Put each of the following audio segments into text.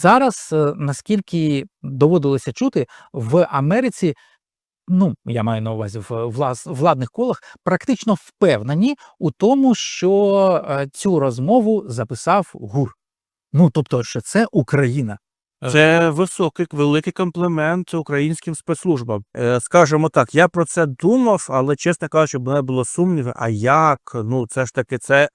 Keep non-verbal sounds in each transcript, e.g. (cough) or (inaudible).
Зараз, е, наскільки доводилося чути, в Америці, ну я маю на увазі в владних колах, практично впевнені у тому, що е, цю розмову записав ГУР. Ну тобто, що це Україна. Це високий, великий комплімент українським спецслужбам. Е, Скажімо так, я про це думав, але чесно кажучи, мене було сумніви. А як? Ну, це ж таки, це,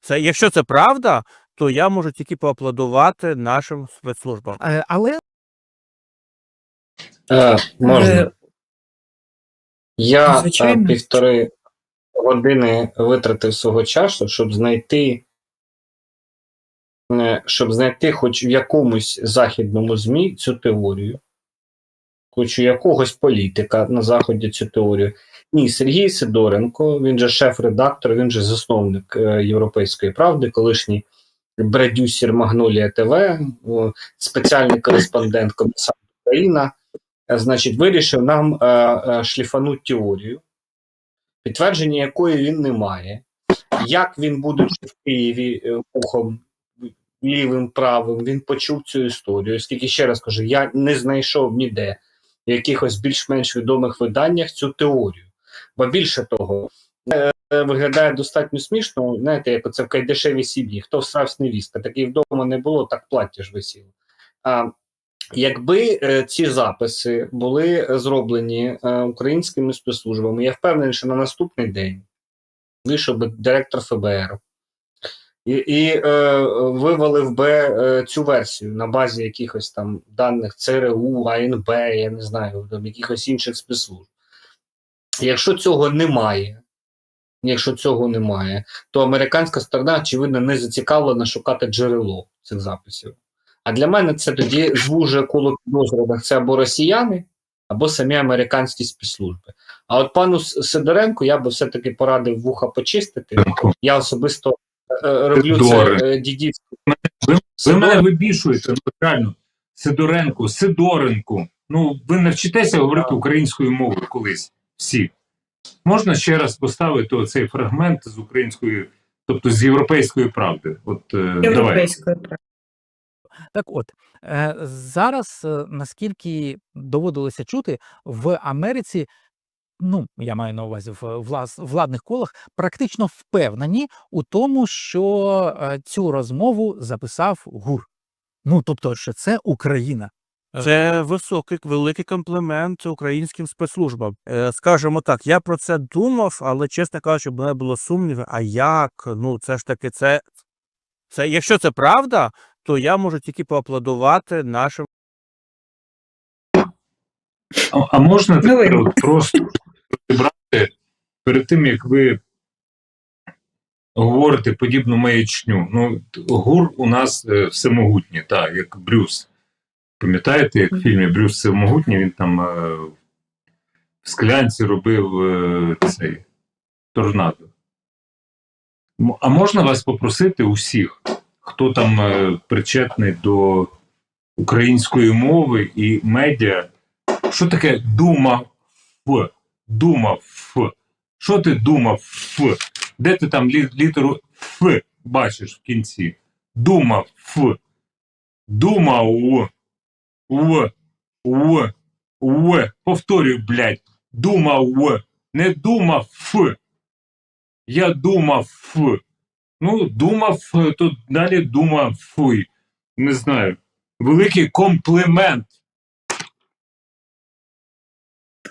це якщо це правда, то я можу тільки поаплодувати нашим спецслужбам. Е, Але Е, можна. Е, Я е, півтори години витратив свого часу, щоб знайти, е, щоб знайти хоч в якомусь західному ЗМІ цю теорію, хоч у якогось політика на Заході цю теорію. Ні, Сергій Сидоренко, він же шеф-редактор, він же засновник е, Європейської правди, колишній бредюсер Магнолія ТВ, спеціальний кореспондент Комісар Україна. Е, значить, вирішив нам е, е, шліфанути теорію, підтвердження якої він не має. Як він, будучи в Києві ухом лівим, правим, він почув цю історію. Оскільки ще раз кажу, я не знайшов ніде в якихось більш-менш відомих виданнях цю теорію. Бо більше того, виглядає достатньо смішно, знаєте, як оце в кайдешевій сім'ї, хто всравсь невістка, такий вдома не було, так плаття ж висіло. А, Якби е, ці записи були зроблені е, українськими спецслужбами, я впевнений, що на наступний день вийшов би директор ФБР і, і е, вивалив би е, цю версію на базі якихось там даних ЦРУ, АНБ, я не знаю, там, якихось інших спецслужб. Якщо цього немає, якщо цього немає, то американська сторона, очевидно, не зацікавлена шукати джерело цих записів. А для мене це тоді звужує коло підозрюваних. Це або росіяни, або самі американські спецслужби. А от пану Сидоренку я би все-таки порадив вуха почистити. Я особисто е, е, роблю Сидори. це дідівську. Ви мене вибішуєте, ну реально. Сидоренко, Сидоренко. Ну, ви навчитеся говорити українською мовою колись. Всі. Можна ще раз поставити оцей фрагмент з української, тобто з європейської правди. От е. Європейської правди. Так от, е, зараз, е, наскільки доводилося чути, в Америці, ну, я маю на увазі в влас, владних колах, практично впевнені у тому, що цю розмову записав ГУР. Ну, тобто, що це Україна. Це високий, великий комплімент українським спецслужбам. Е, Скажімо так, я про це думав, але чесно кажучи, в мене було сумніви. А як? Ну, це ж таки, це, це якщо це правда, то я можу тільки поаплодувати нашим. А, а можна тепер от просто розібрати перед тим, як ви говорите подібну маячню. Ну, гур у нас е, всемогутній, так, як Брюс. Пам'ятаєте, як в фільмі Брюс Всемогутній, він там е, в склянці робив е, цей торнадо. А можна вас попросити усіх, хто там е, причетний до української мови і медіа, що таке думав? Думав. Що ти думав? Ф? Де ти там літеру Ф бачиш в кінці? Думав. Ф. Думав. В. В. В. Повторюю, блядь. Думав. В. Не думав. Ф. Я думав. Ф. Ну, думав, то далі думав. Фуй. Не знаю. Великий комплімент.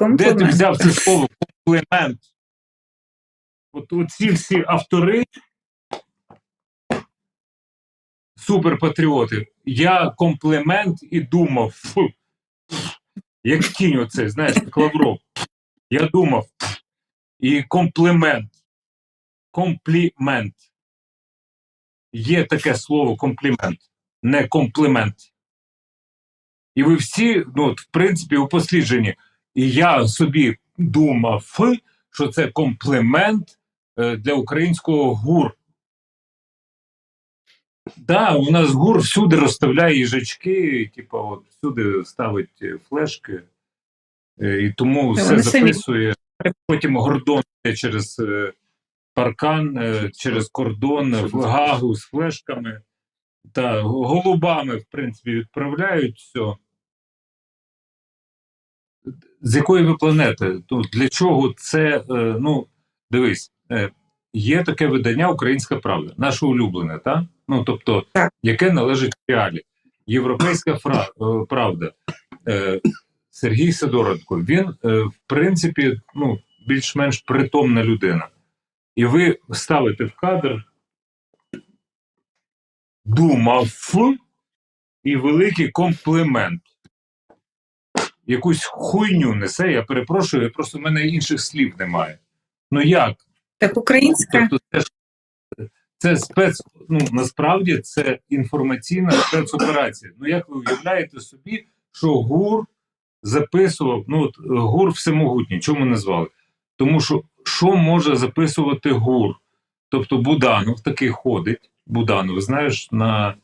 Де ти взяв це слово комплімент? От оці всі автори, суперпатріоти, я комплімент і думав, фу, як кінь оцей, знаєш, як. Я думав, і комплімент. Комплімент. Є таке слово комплімент, не комплімент. І ви всі, ну, от, в принципі, упосліджені. І я собі думав, що це комплімент е, для українського гур. Да, у нас гур всюди розставляє їжачки, типу, от всюди ставить е, флешки, е, і тому все вони самі- записує. Потім гордон через е, паркан, е, через кордон, в гагу з флешками. та, голубами, в принципі, відправляють все. З якої ви планети? Ну, для чого це? ну, дивись, є таке видання Українська Правда, наше улюблене, та? Ну, тобто, яке належить реалі. Європейська (coughs) фра, е, правда. Е, Сергій Сидоренко, він, е, в принципі, ну, більш-менш притомна людина. І ви ставите в кадр думав і великий комплімент. Якусь хуйню несе, я перепрошую, просто в мене інших слів немає. Ну як? Так українська. Тобто це ж це спец, ну насправді це інформаційна спецоперація. Ну як ви уявляєте собі, що ГУР записував, ну от ГУР всемогутній, чому назвали? Тому що що може записувати ГУР? Тобто Буданов такий ходить. Буданов, знаєш, на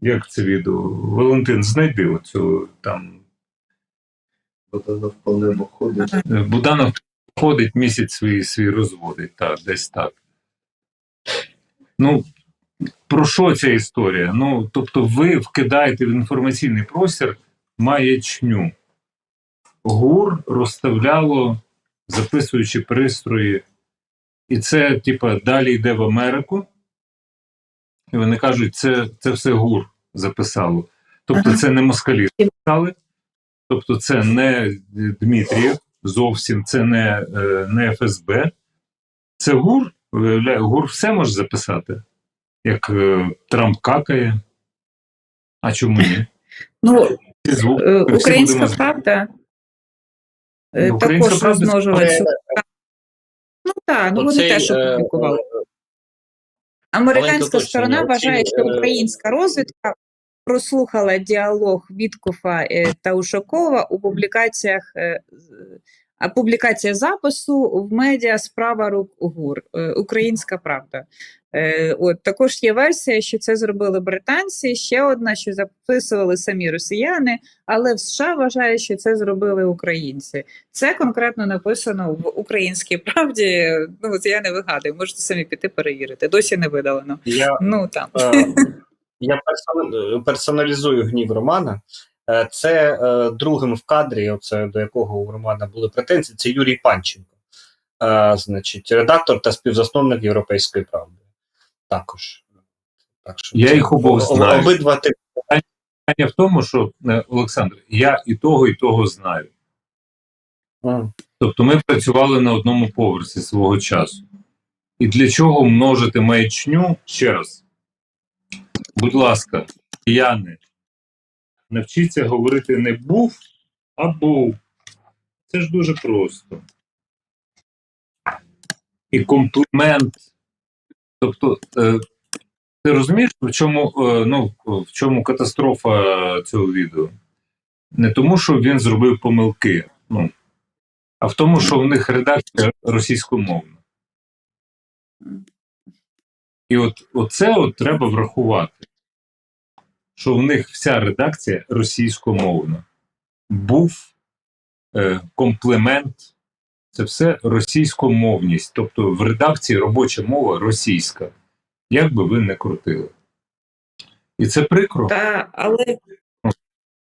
як це відео? Валентин, знайди оцю там. Буданов вполне виходить. Е, Буданов ходить місяць свій, свій розводить, так, десь так. Ну, про що ця історія? Ну, тобто, ви вкидаєте в інформаційний простір маячню. ГУР розставляло, записуючи пристрої, і це, типа, далі йде в Америку. І вони кажуть, це, це все ГУР записало. Тобто, це не москалі записали, тобто, це не Дмитрієв зовсім, це не, е, не ФСБ. Це ГУР. ГУР все може записати, як е, Трамп какає. А чому ні? (laughs) Ну, е, українська будемо- правда Ну, «Українська також правда» розмножила це- цю. Ну так, ну вони теж опублікували. Американська сторона вважає, що українська розвідка прослухала діалог Віткофа е, та Ушакова у публікаціях. е, А публікація запису в медіа справа рук ГУР е, Українська Правда. От також є версія, що це зробили британці. Ще одна, що записували самі росіяни, але в США вважає, що це зробили українці. Це конкретно написано в українській правді. Ну от я не вигадую, можете самі піти перевірити. Досі не видалено. Я Ну там Е, Я персоналізую гнів Романа. Е, Це е, другим в кадрі, оце до якого у Романа були претензії, це Юрій Панченко, Е, значить, редактор та співзасновник Європейської правди. Також. Так що Я їх обох знаю. Обидва типи. Питання в тому, що е, Олександр, я і того, і того знаю. М. Тобто ми працювали на одному поверсі свого часу. І для чого множити маячню ще раз? Будь ласка, кияни, навчіться говорити не був, а був. Це ж дуже просто. І комплімент. Тобто, е, ти розумієш, в чому, е, ну, в чому катастрофа цього відео? Не тому, що він зробив помилки. Ну, а в тому, що в них редакція російськомовна. І от оце от треба врахувати, що в них вся редакція російськомовна. Був е, комплімент, це все російськомовність. Тобто в редакції робоча мова російська. Як би ви не крутили. І це прикро. та але.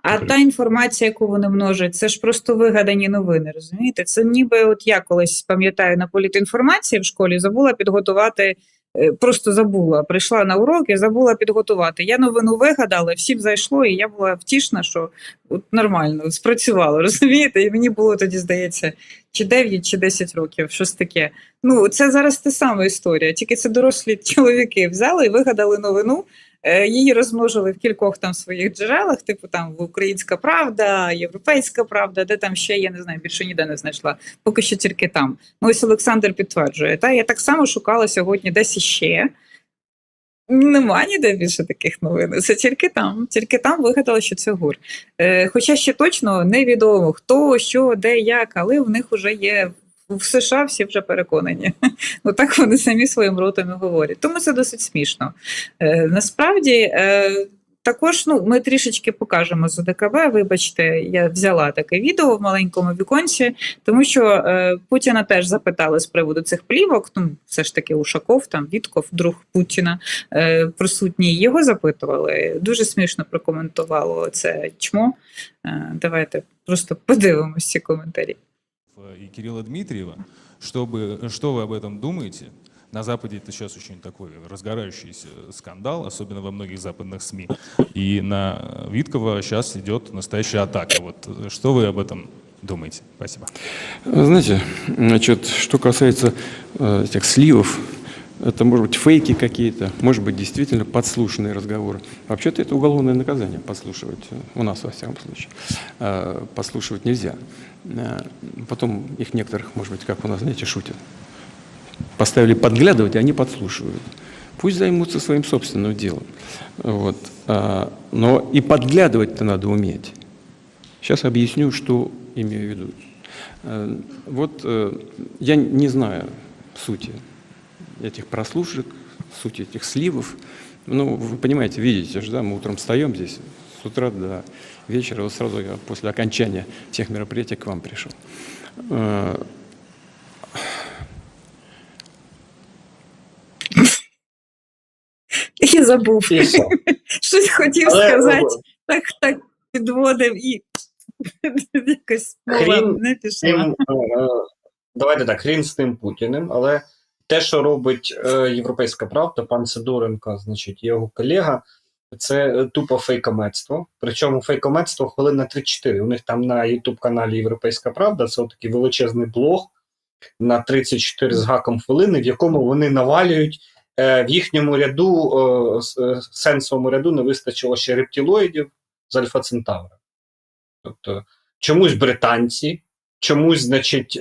А та інформація, яку вони множать, це ж просто вигадані новини, розумієте? Це ніби от я колись пам'ятаю на політінформації в школі, забула підготувати, просто забула. Прийшла на урок і забула підготувати. Я новину вигадала, всім зайшло, і я була втішна, що от нормально спрацювало, (laughs) розумієте? І мені було тоді, здається, чи 9, чи 10 років, щось таке. Ну, це зараз та сама історія, тільки це дорослі (laughs) чоловіки взяли і вигадали новину. Е, Її розмножили в кількох там своїх джерелах, типу там Українська Правда, Європейська Правда, де там ще я не знаю, більше ніде не знайшла. Поки що тільки там. Ну ось Олександр підтверджує. Та я так само шукала сьогодні десь іще. Нема ніде більше таких новин. Це тільки там. Тільки там вигадали, що це гур. Е, хоча ще точно невідомо хто, що, де, як, але в них вже є в США всі вже переконані. (laughs) Ну так вони самі своїм ротом і говорять. Тому це досить смішно. Е, насправді, е, також ну, ми трішечки покажемо з ОДКБ. Вибачте, я взяла таке відео в маленькому віконці, тому що е, Путіна теж запитали з приводу цих плівок. Ну, все ж таки Ушаков, там Вітков, друг Путіна, е, присутній. Його запитували. Дуже смішно прокоментувало це чмо. Е, давайте просто подивимось ці коментарі. И Кирилла Дмитриева, чтобы, что вы об этом думаете? На Западе это сейчас очень такой разгорающийся скандал, особенно во многих западных СМИ. И на Виткова сейчас идет настоящая атака. Вот э, что вы об этом думаете? Спасибо. Знаете, значит, что касается э, этих сливов, это, может быть, фейки какие-то, может быть, действительно подслушанные разговоры. Вообще-то это уголовное наказание подслушивать, у нас, во всяком случае. Э, Подслушивать нельзя. Э, Потом их некоторых, может быть, как у нас, знаете, шутят. Поставили подглядывать, и они подслушивают. Пусть займутся своим собственным делом. Вот. А, Но и подглядывать-то надо уметь. Сейчас объясню, что имею в виду. Вот э, я не знаю сути этих прослушек, сути этих сливов. Ну, вы понимаете, видите же, да, мы утром встаем здесь, с утра до вечера, вот сразу я после окончания тех мероприятий к вам пришел. Э, І забув. І все. Щось хотів Але, сказати, так, так підводив і якось (laughs) мова Хрін не пішла. Тим, е, е, давайте так, хрін з тим Путіним, але те, що робить е, Європейська Правда, пан Сидоренко, значить, його колега, це е, тупо фейкомецтво. Причому фейкомецтво хвилин на 3-4. У них там на YouTube-каналі Європейська Правда, це такий величезний блог на 34 з гаком хвилини, в якому вони навалюють. е, В їхньому ряду, сенсовому ряду не вистачило ще рептилоїдів з Альфа Центавра. Тобто чомусь британці, чомусь, значить,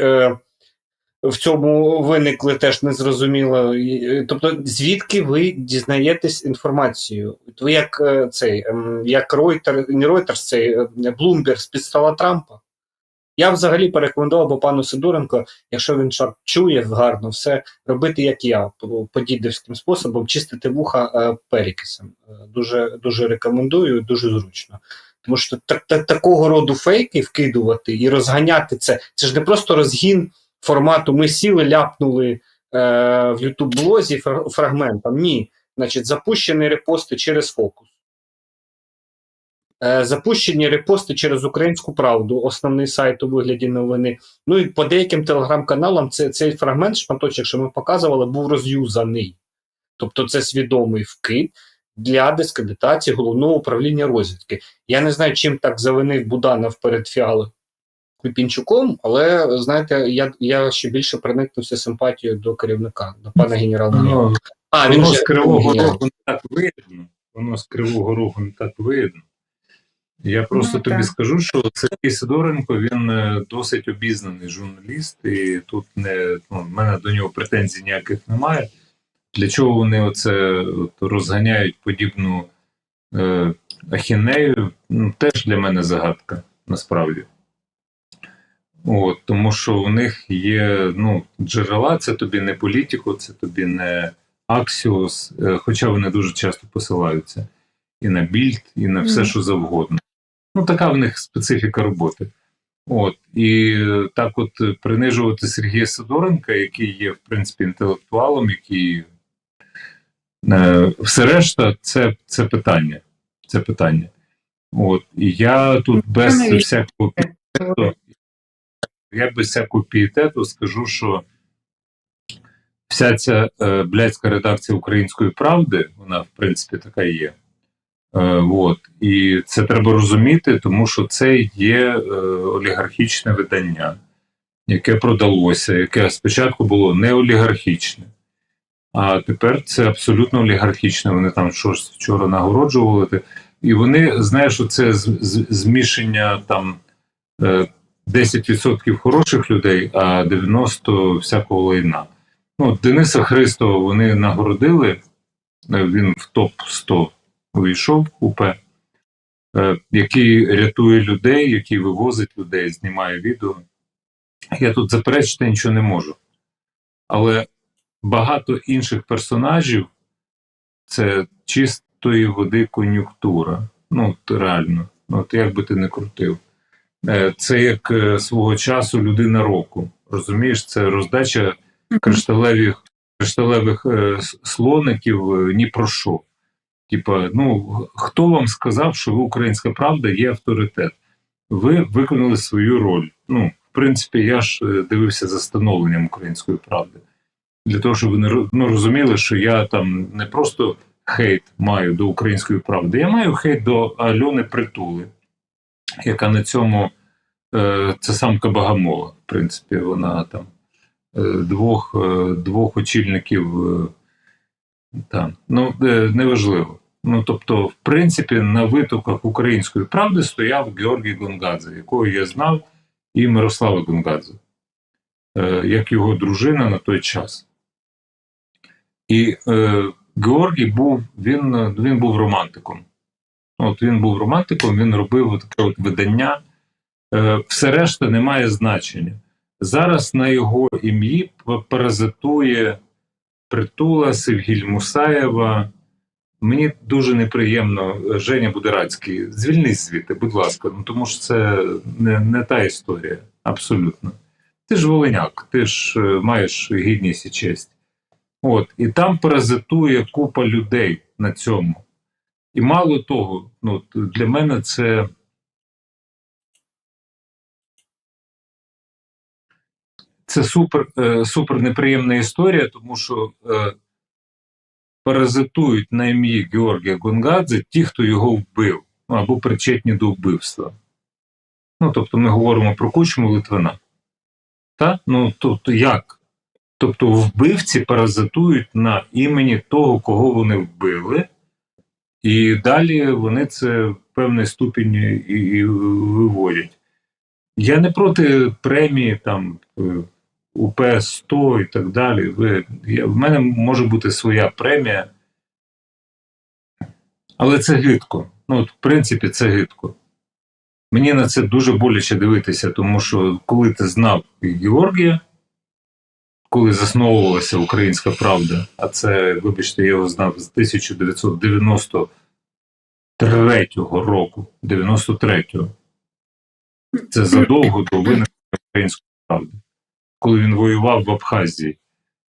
в цьому виникли теж незрозуміло. е, Тобто, звідки ви дізнаєтесь інформацію? Ви як е, цей, ем, як Reuters, не Reuters, цей Bloomberg з під Трампа? Я взагалі порекомендував би пану Сидоренко, якщо він чує гарно все, робити як я, по- по-дідівським способом, чистити вуха е, перекисом. Дуже, дуже рекомендую, дуже зручно. Тому що так, так, такого роду фейки вкидувати і розганяти це. Це ж не просто розгін формату. Ми сіли, ляпнули е, в youtube блозі фрагментом. Ні. Значить, запущені репости через фокус. Е, запущені репости через Українську Правду, основний сайт у вигляді новини. Ну і по деяким телеграм-каналам це, цей фрагмент, шматочок, що ми показували, був роз'юзаний. Тобто це свідомий вкид для дискредитації головного управління розвідки. Я не знаю, чим так завинив Буданов перед Фіалом Пінчуком, але знаєте, я, я ще більше проникнувся симпатією до керівника, до пана генерал-майора. Ну, А, він воно вже з Кривого генерал. Рогу не так видно. Воно з Кривого Рогу не так видно. Я просто Ну, тобі так. скажу, що Сергій Сидоренко він е, досить обізнаний журналіст, і тут не ну, в мене до нього претензій ніяких немає. Для чого вони оце от, розганяють подібну е, ахінею? Ну, теж для мене загадка, насправді. От, тому що у них є ну, джерела, це тобі не політико, це тобі не Аксіос, е, хоча вони дуже часто посилаються і на більд, і на все, Мгм. що завгодно. Ну, така в них специфіка роботи. От, і так, от принижувати Сергія Сидоренка, який є, в принципі, інтелектуалом, який е, все решта, це, це питання. Це питання. От, і я тут без всякого пієтету, я без всякого пієтету скажу, що вся ця е, блядська редакція української правди, вона в принципі така є. Е, от. І це треба розуміти, тому що це є е, олігархічне видання, яке продалося, яке спочатку було не олігархічне, а тепер це абсолютно олігархічне. Вони там щось вчора нагороджували. І вони, знаєш, це змішання там е, 10% хороших людей, а 90% всякого лайна. Ну, Дениса Христова вони нагородили, е, він в топ-100 вийшов УП, е, який рятує людей, який вивозить людей, знімає відео. Я тут заперечити нічого не можу. Але багато інших персонажів це чист, пролитої води кон'юнктура. Ну, реально, ну, от як би ти не крутив. Е, Це як е, свого часу людина року. Розумієш, це роздача кришталевих, кришталевих е, слоників ні про що. Типа, ну хто вам сказав, що ви українська правда є авторитет? Ви виконали свою роль. Ну, в принципі, я ж дивився за становленням української правди. Для того, щоб ви не ну, розуміли, що я там не просто хейт маю до української правди, я маю хейт до Альони Притули, яка на цьому е, це самка Багамола. В принципі, вона там е, двох, е, двох очільників. Там, ну, неважливо. Ну, тобто, в принципі, на витоках української правди стояв Георгій Гонгадзе, якого я знав, і Мирослава Гонгадзе, як його дружина на той час. І е, Георгій був, він, він був романтиком. От він був романтиком, він робив таке от видання. Е, все решта не має значення. Зараз на його ім'ї паразитує Притула, Севгіль Мусаєва. Мені дуже неприємно, е, Женя Будерацький. Звільнись звідти, будь ласка, ну тому що це не, не та історія. Абсолютно. Ти ж волиняк, ти ж е, маєш гідність і честь. От, і там паразитує купа людей на цьому. І мало того, ну, для мене це. Це супер, е, супер неприємна історія, тому що е, паразитують на ім'ї Георгія Гонгадзе ті, хто його вбив, ну, або причетні до вбивства. Ну, тобто ми говоримо про кучму Литвина. Та? Ну, тобто як? Тобто вбивці паразитують на імені того, кого вони вбили, і далі вони це в певний ступінь і, і виводять. Я не проти премії там е, УП 100 і так далі. Ви, я, в мене може бути своя премія. Але це гидко. Ну, от, в принципі, це гидко. Мені на це дуже боляче дивитися, тому що коли ти знав Георгія, коли засновувалася українська правда, а це, вибачте, я його знав з 1993 року, 93-го. Це задовго до виникнення української правди, коли він воював в Абхазії.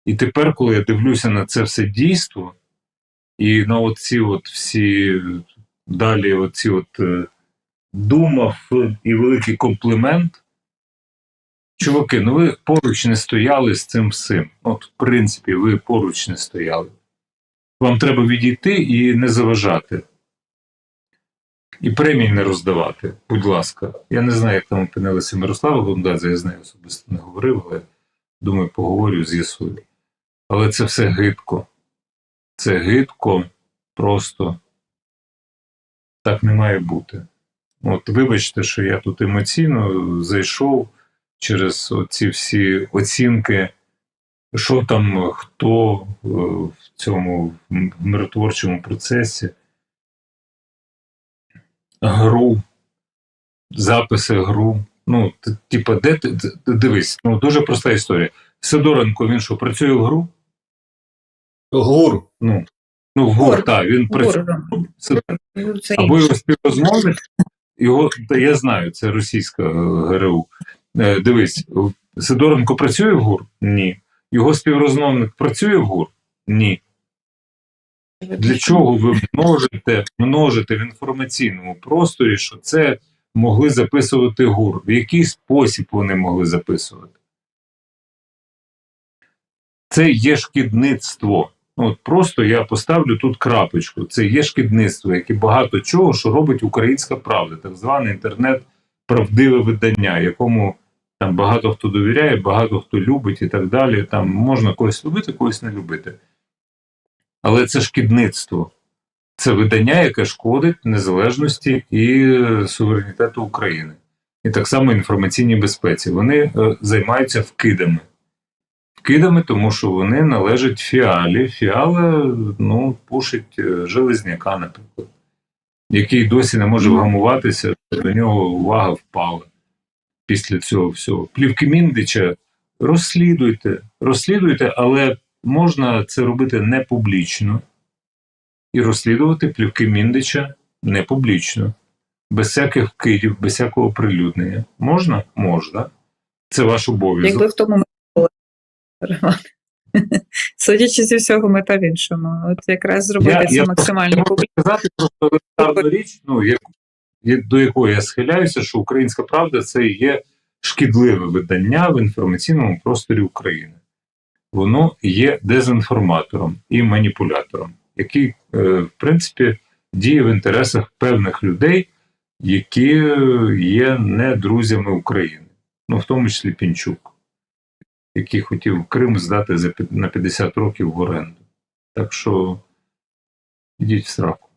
І тепер, коли я дивлюся на це все дійство, і на оці от всі далі, оці от е, думав і великий комплімент. Чуваки, ну ви поруч не стояли з цим всім. От, в принципі, ви поруч не стояли. Вам треба відійти і не заважати. І премій не роздавати, будь ласка. Я не знаю, як там опинилася Мирослава Гондадзе, я з нею особисто не говорив, але думаю, поговорю, з'ясую. Але це все гидко. Це гидко, просто так не має бути. От вибачте, що я тут емоційно зайшов через ці всі оцінки, що там хто е, в цьому миротворчому процесі, гру, записи гру. Ну, типа, де ти дивись, ну дуже проста історія. Сидоренко, він що, працює в гру? Гур. Ну, ну в ГУР, Гур. так, він працює. в Гур. ГУР. Сидоренко. Ну, Або його співрозмовник, його, та я знаю, це російська е, ГРУ. Е, Дивись, Сидоренко працює в ГУР? Ні. Його співрозмовник працює в ГУР? Ні. Для чого ви множите, множите в інформаційному просторі, що це могли записувати ГУР? В який спосіб вони могли записувати? Це є шкідництво. От просто я поставлю тут крапочку. Це є шкідництво, як і багато чого, що робить українська правда, так зване інтернет правдиве видання, якому там багато хто довіряє, багато хто любить і так далі. Там можна когось любити, когось не любити. Але це шкідництво. Це видання, яке шкодить незалежності і суверенітету України. І так само інформаційній безпеці. Вони е, займаються вкидами. Вкидами, тому що вони належать фіалі. Фіала ну, пушить е, железняка, наприклад, який досі не може вгамуватися, до нього увага впала після цього всього. Плівки Міндича розслідуйте, розслідуйте, але можна це робити не публічно. і розслідувати плівки Міндича не публічно, без всяких вкидів, без всякого прилюднення. Можна? Можна. Це ваш обов'язок. Якби в тому була. Роман. Судячи зі всього, мета в іншому. От якраз зробити це я максимально можу сказати просто річ, ну, як, до якої я схиляюся, що українська правда це є шкідливе видання в інформаційному просторі України. Воно є дезінформатором і маніпулятором, який, е, в принципі, діє в інтересах певних людей, які є не друзями України, ну в тому числі Пінчук, який хотів Крим здати на 50 років в оренду. Так що ідіть в сраку.